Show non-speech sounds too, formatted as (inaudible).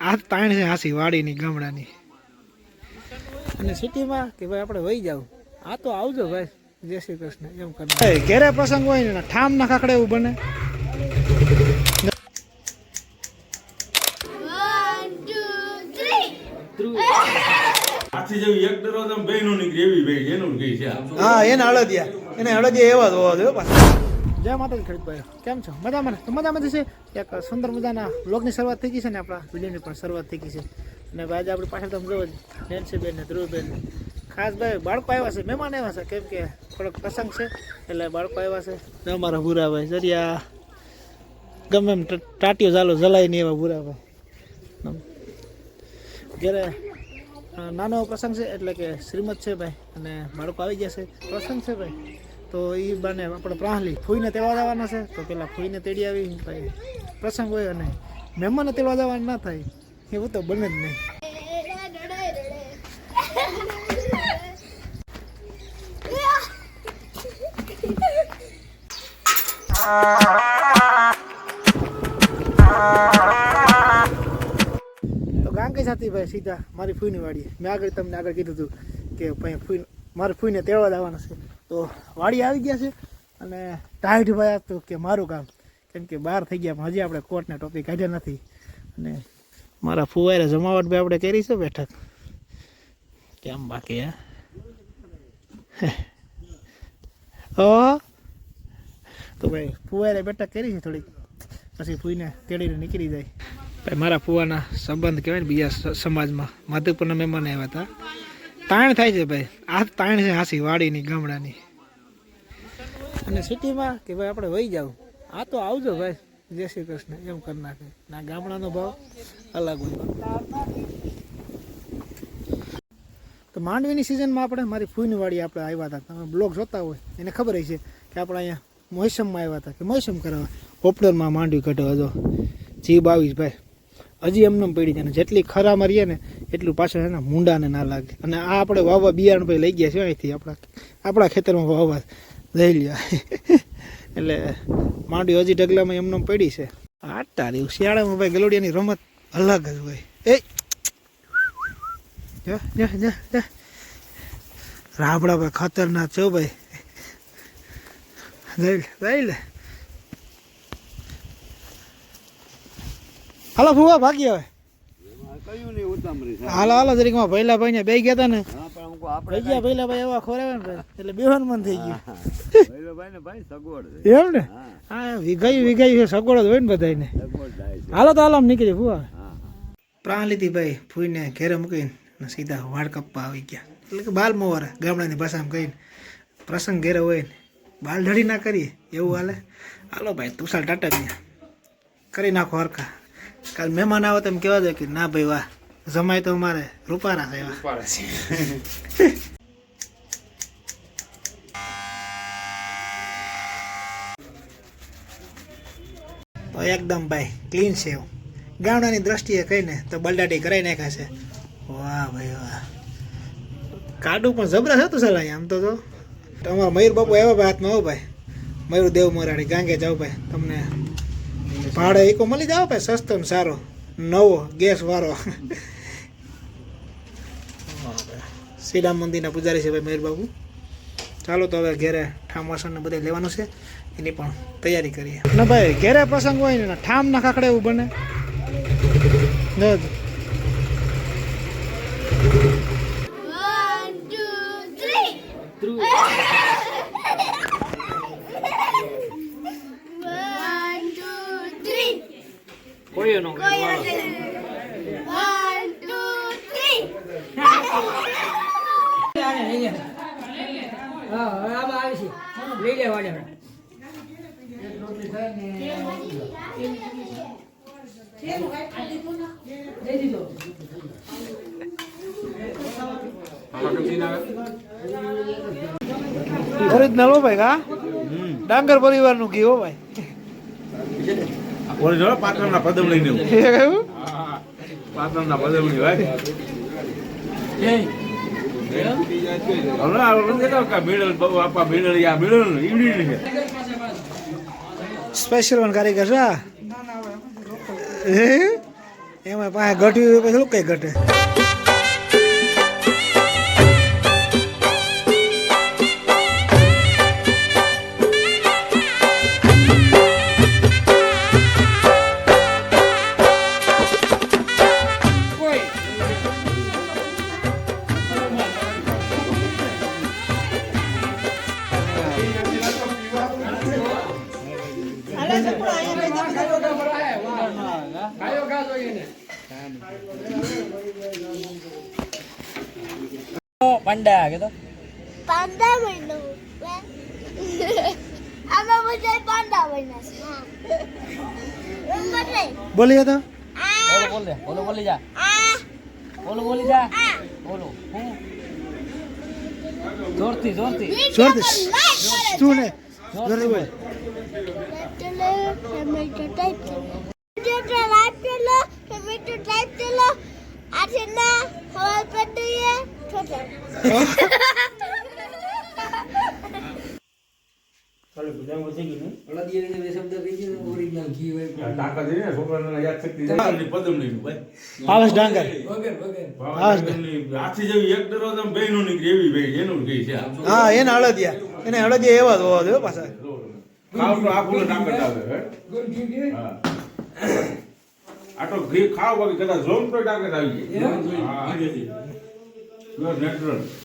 આ તાણ છે હાસી વાડીની ગામડાની. અને સિટીમાં કે ભાઈ આપણે વહી જાવ આ તો આવજો ભાઈ. જય શ્રી કૃષ્ણ. એમ કરે ઘેરે પ્રસંગ હોય ને ઠામ ના ખાકડે એવું બને. હાથી જેવી એક દરરોજ આમ બેયનું એવી બેય એનું જ છે. હા એને હળદિયા એને હળદિયા એવા જ હોવા જોઈએ પાછા. જય માતાજી ખરીદભાઈ કેમ છો? મજામાં તો મજામાં છે. એક સુંદર મજાના બ્લોગની શરૂઆત થઈ ગઈ છે ને આપણા વિડીયોની પણ શરૂઆત થઈ ગઈ છે. અને ભાઈ આજે આપણી પાછળ તમે જોવો નેન્સીબેન ને ધ્રુવબેન. ખાસ ભાઈ બાળકો આવ્યા છે, મહેમાન આવ્યા છે. કેમ કે થોડોક પ્રસંગ છે, એટલે બાળકો આવ્યા છે. અમારા ભૂરાભાઈ જરિયા ગમે એમ ટાટીઓ ચાલો જલાય નહીં એવા ભૂરાભાઈ. જ્યારે નાનો પ્રસંગ છે, એટલે કે શ્રીમદ છે ભાઈ. અને બાળકો આવી ગયા છે. પ્રસંગ છે ભાઈ. તો એ બાને આપણે પ્રાહલી ફૂઈને તેડવા જવાના છે. તો પેલા ફૂઈને તેડી આવી, પછી પ્રસંગ હોય અને મહેમાનને તેડવા જવાનું ના થાય. એવું તો બને જ નહીં. તો ગામ કઈ સાથી ભાઈ સીધા મારી ફૂઈની વાડી મેં આગળ તમને આગળ કીધું હતું કે ભાઈ ફૂઈ મારે ફૂઈને તેડવા જવાના છે. તો વાડી આવી ગયા છે અને ટાઈટ ભાઈ તો કે મારું કામ. કેમ કે બહાર થઈ ગયા, પણ હજી આપણે કોર્ટને ટોપિક કાઢ્યા નથી. અને મારા ફુવારે જમાવટ ભાઈ આપણે કરી છે બેઠક. કેમ બાકી, હે? તો ભાઈ ફુવારે બેઠક કરી છે થોડીક. પછી ફૂઈને તેડીને નીકળી જાય. ભાઈ, મારા ફુવાના સંબંધ કહેવાય ને બીજા સમાજમાં. માધવપુરના મહેમાન આવ્યા હતા. તાણ થાય છે ભાઈ. આ તાણ છે હાસી વાડીની, ગામડાની. અને સિટીમાં કે ભાઈ આપણે વહી જાવ આ તો આવજો ભાઈ. જય શ્રી કૃષ્ણ. એમ કરી નાખે. ના, ગામડાનો ભાવ અલગ હોય. તો માંડવીની સિઝનમાં આપણે મારી ફૂઈની વાડી આપણે આવ્યા હતા. તમે બ્લોગ જોતા હોય, એને ખબર છે કે આપણે અહીંયા મોસમમાં આવ્યા હતા. કે મોસમ કરાવવા? ઓપડરમાં માંડવી કઢો હતો જી બાવીસ ભાઈ. હજી એમને પડી જાય. જેટલી ખરા મારીએ ને, એટલું પાછળ એના મૂંડાને ના લાગે. અને આ આપણે વાવવા બિયારણ ભાઈ લઈ ગયા છે અહીંથી. આપણા આપણા ખેતરમાં વાવવા લઈ લ્યા. એટલે માંડવી હજી ઢગલામાં એમને પડી છે. આ તારી શિયાળામાં ભાઈ ગલોડિયાની રમત અલગ જ હોય. એ! રાબડા ભાઈ ખતરનાક છો ભાઈ. જઈ લે જઈ લે. હાલો ફુવા ભાગી હવે. હાલો હાલો જરીકમાં ભૈલા ભાઈ ને બે ગયા હતા ને. ભૈયા ભૈલા ભાઈ એવા ખોરાવે ને એટલે બેહોન મન થઈ ગયું. ભાઈ ને ભાઈ સગવડ એમ ને? હા. વિઘાયું વિઘાયું છે સગવડ જ હોય ને બધાને હાલો તો હાલો નીકળી ફુવા પ્રાણ લીધી ભાઈ ફૂઈને ઘેરે મૂકીને સીધા વાળ કપ્પા આવી ગયા. એટલે કે બાલ મોવારા ગામડાની ભાષામાં કહીને. પ્રસંગ ઘેરે હોય ને બાલ ઢળી ના કરીએ એવું હાલે. હાલો ભાઈ તુષાર ટાટા કરી નાખો હરખા. કાલ મહેમાન આવે તો એમ કહેવા દે કે ના ભાઈ વાહ જમાય તો અમારે રૂપારા છે તો એકદમ ભાઈ ક્લીન છે એવું. ગામડાની દ્રષ્ટિએ કહીને તો બલડાટી કરાવી નાખ્યા છે. વાહ ભાઈ વાહ. કાડું પણ જબરા હતું સલાહ આમ તો તો અમારા મયુર બાપુ એવા ભાઈ હાથમાં હો ભાઈ. મયુર દેવ મોરાડી ગાંગે જાઓ ભાઈ તમને ભાડે એકો મળી જાવ ભાઈ સસ્તો ને સારો? નવો, ગેસ વાળો. શ્રીરામ મંદિરના પૂજારી છે ભાઈ મયુર બાપુ ચાલો તો હવે ઘેરે ઠામ વાસણ ને બધે લેવાનું છે. એની પણ તૈયારી કરીએ. ને ભાઈ, ઘેરે પ્રસંગ હોય ને ઠામ ના ખાખડે એવું બને. One. (laughs) One, two, three. Original હો ભાઈ હા ડાંગર પરિવારનું ઘી હો ભાઈ ઓલી જોડે પાટણના પદમણી ને એવું. પાટણના પદમણી ભાઈ. સ્પેશિયલ વન કારીગર છે એમાં પાસે ઘટ્યું પછી શું કઈ ઘટે? પંડા કે તો પાંડા બન્યો આમાં મુજે પાંડા બન્યા છે બોલીએ તો બોલો બોલ દે બોલો બોલી જા. બોલો બોલી જા. બોલો હું? જોરથી જોરથી. જોરથી. તું ને? જોરથી બોલ ચલો ટમેટો ટાઈપ ચલો ટમેટો લાઈક ચલો ટમેટો ટાઈપ ચલો આજે ના હવા પડીએ છોટા તાકાત છે ને છોકરાને યાદ શક્તિ છે. પદમણીનું ભાઈ. ડાંગર. હાથી જેવી એક એનું જ છે હા એને હળદિયા એને હળદિયા એવા દો પાછા ખાવ તો આખું તાકાત આવે હે? હા. આ ઘી ખાવ બાકી કદાચ જોમ તો તાકાત આવી જાય હા. You are natural.